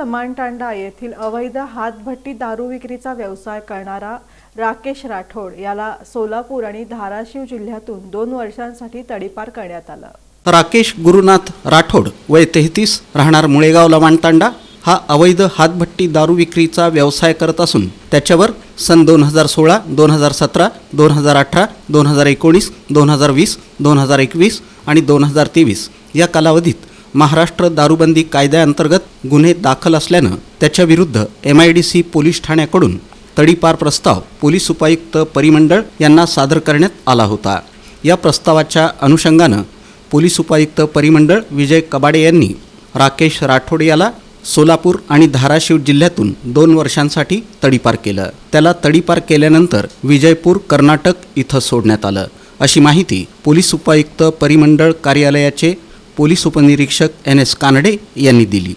लमाणतांडा येथील अवैध हातभट्टी दारू विक्रीचा व्यवसाय करणारा राकेश राठोड याला सोलापूर आणि धाराशिव जिल्ह्यातून दोन वर्षांसाठी तडीपार करण्यात आलं. राकेश गुरुनाथ राठोड वय तेहतीस राहणार मुळेगाव लमाणतांडा. हा अवैध हातभट्टी दारू विक्रीचा व्यवसाय करत असून त्याच्यावर सन दोन हजार सोळा दोन हजार सतरा दोन हजार अठरा दोन हजार एकोणीस दोन हजार वीस दोन हजार एकवीस आणि दोन हजार तेवीस या कालावधीत महाराष्ट्र दारूबंदी कायद्याअंतर्गत गुन्हे दाखल असल्यानं त्याच्याविरुद्ध M I D C police ठाण्याकडून तडीपार प्रस्ताव पोलीस उपायुक्त परिमंडळ यांना सादर करण्यात आला होता. या प्रस्तावाच्या अनुषंगानं पोलीस उपायुक्त परिमंडळ विजय कबाडे यांनी राकेश राठोड याला सोलापूर आणि धाराशिव जिल्ह्यातून दोन वर्षांसाठी तडीपार केलं. त्याला तडीपार केल्यानंतर विजयपूर कर्नाटक इथं सोडण्यात आलं. अशी माहिती पोलीस उपायुक्त परिमंडळ कार्यालयाचे पोलीस उपनिरीक्षक एन एस कानडे यांनी दिली.